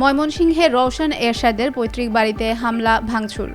ময়মনসিংহে রওশন এরশাদের পৈতৃক বাড়িতে হামলা, ভাঙচুর।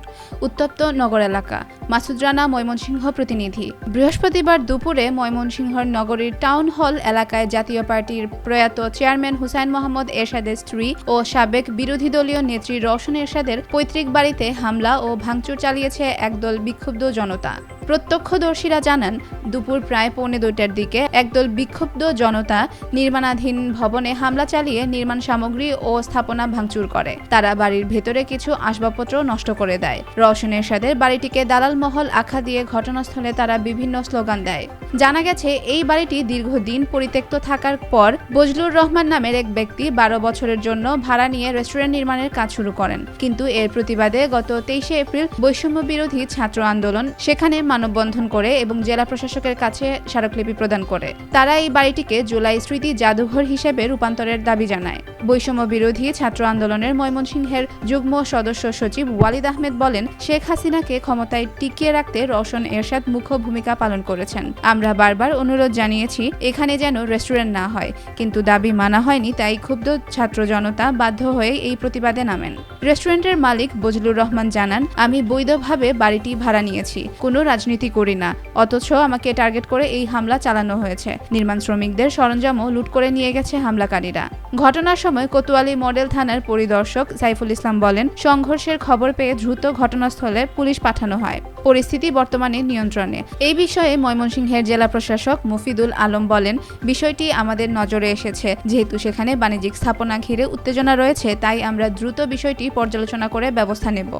উত্তপ্ত নগর এলাকা। মাসুদ রানা, ময়মনসিংহ প্রতিনিধি। বৃহস্পতিবার দুপুরে ময়মনসিংহর নগরীর টাউন হল এলাকায় জাতীয় পার্টির প্রয়াত চেয়ারম্যান হুসাইন মোহাম্মদ এরশাদের স্ত্রী ও সাবেক বিরোধী দলীয় নেত্রী রওশন এরশাদের পৈতৃক বাড়িতে হামলা ও ভাঙচুর চালিয়েছে একদল বিক্ষুব্ধ জনতা। প্রত্যক্ষদর্শীরা জানান, দুপুর প্রায় পৌনে দুইটার দিকে একদল বিক্ষুব্ধ জনতা নির্মাণাধীন ভবনে হামলা চালিয়ে নির্মাণ সামগ্রী ও স্থাপনা ভাঙচুর করে। তারা বাড়ির ভেতরে কিছু আসবাবপত্র নষ্ট করে দেয়। রওশন এরশাদের বাড়িটিকে দালাল মহল আখ্যা দিয়ে ঘটনাস্থলে তারা বিভিন্ন স্লোগান দেয়। জানা গেছে, এই বাড়িটি দীর্ঘদিন পরিত্যক্ত থাকার পর বজলুর রহমান নামের এক ব্যক্তি বারো বছরের জন্য ভাড়া নিয়ে রেস্টুরেন্ট নির্মাণের কাজ শুরু করেন। কিন্তু এর প্রতিবাদে গত তেইশে এপ্রিল বৈষম্য বিরোধী ছাত্র আন্দোলন, সেখানে মানববন্ধন করে এবং জেলা প্রশাসকের কাছে স্মারকলিপি প্রদান করে। তারা এই বাড়িটিকে জুলাই স্মৃতি জাদুঘর হিসেবে রূপান্তরের দাবি জানায়। বৈষম্য বিরোধী ছাত্র আন্দোলনের ময়মনসিংহের যুগ্ম সদস্য সচিব ওয়ালিদ আহমেদ বলেন, শেখ হাসিনাকে ক্ষমতায় টিকিয়ে রাখতে রওশন এরশাদ মুখ্য ভূমিকা পালন করেছেন। আমরা বারবার অনুরোধ জানিয়েছি, এখানে যেন রেস্টুরেন্ট না হয়, কিন্তু দাবি মানা হয়নি তাই ক্ষুব্ধ ছাত্র জনতা বাধ্য হয়ে এই প্রতিবাদে নামেন। রেস্টুরেন্টের মালিক বজলুর রহমান জানান, আমি বৈধভাবে বাড়িটি ভাড়া নিয়েছি। কোনো রাজনীতি করি না। অথচ আমাকে টার্গেট করে এই হামলা চালানো হয়েছে। নির্মাণ শ্রমিকদের সরঞ্জামও লুট করে নিয়ে গেছে হামলাকারীরা। ঘটনার সময় কোতোয়ালি মডেল থানার পরিদর্শক সাইফুল ইসলাম বলেন, সংঘর্ষের খবর পেয়ে দ্রুত ঘটনাস্থলে পুলিশ পাঠানো হয়। পরিস্থিতি বর্তমানে নিয়ন্ত্রণে। এই বিষয়ে ময়মনসিংহের জেলা প্রশাসক মুফিদুল আলম বলেন, বিষয়টি আমাদের নজরে এসেছে। যেহেতু সেখানে বাণিজ্যিক স্থাপনা ঘিরে উত্তেজনা রয়েছে, তাই আমরা দ্রুত বিষয়টি পর্যালোচনা করে ব্যবস্থা নেব।